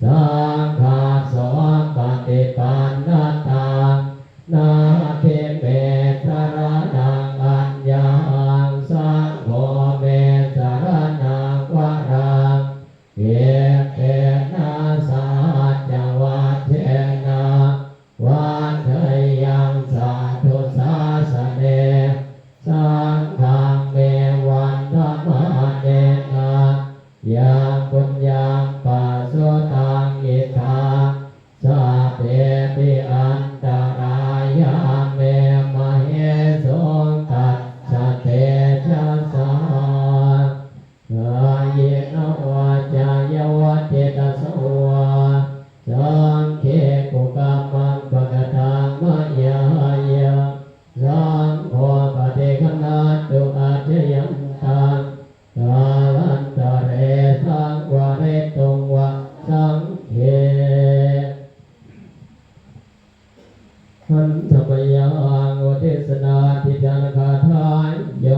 然 ยังอุทิศนาทิจังคาทายโย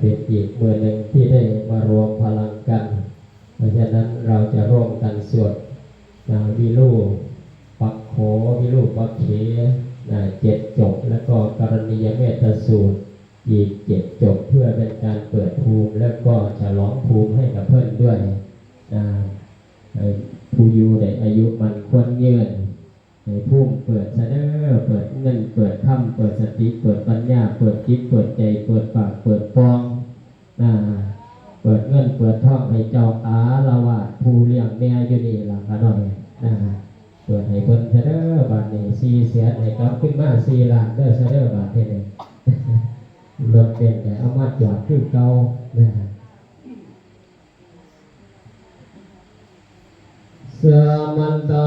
เป็นอีกเมื่อหนึ่งที่ได้มารวมพลังกัน เพราะฉะนั้นเราจะร่วมกันสวดนะวิลูปักโขวิลูปักเขนะเจ็ดจบ แล้วก็กรณียเมตสูตรอีกเจ็ดจบเพื่อเป็นการเปิดภูมิ แล้วก็ฉลองภูมิให้กับเพื่อนด้วยนะผู้อยู่ในอายุมันควรยืน ในภูมิเปิดเสนอเปิดเงิน เปิดคำเปิดสติ เปิดปัญญา เปิดจิต เปิดใจ เปิดปาก เปิดฟองนะเปิดเงิน เปิดทองให้เจ้าอาละวาดผู้เลี้ยงแม่อยู่นี่ล่ะก็หน่อยนะเปิดให้เพิ่นเสนอบาทนี้สี่เสียให้กลับขึ้นมาสี่ล้านเด้อเสนอบาทนี้รถเป็นแต่เอามาจอดคือเก่านะสมันตา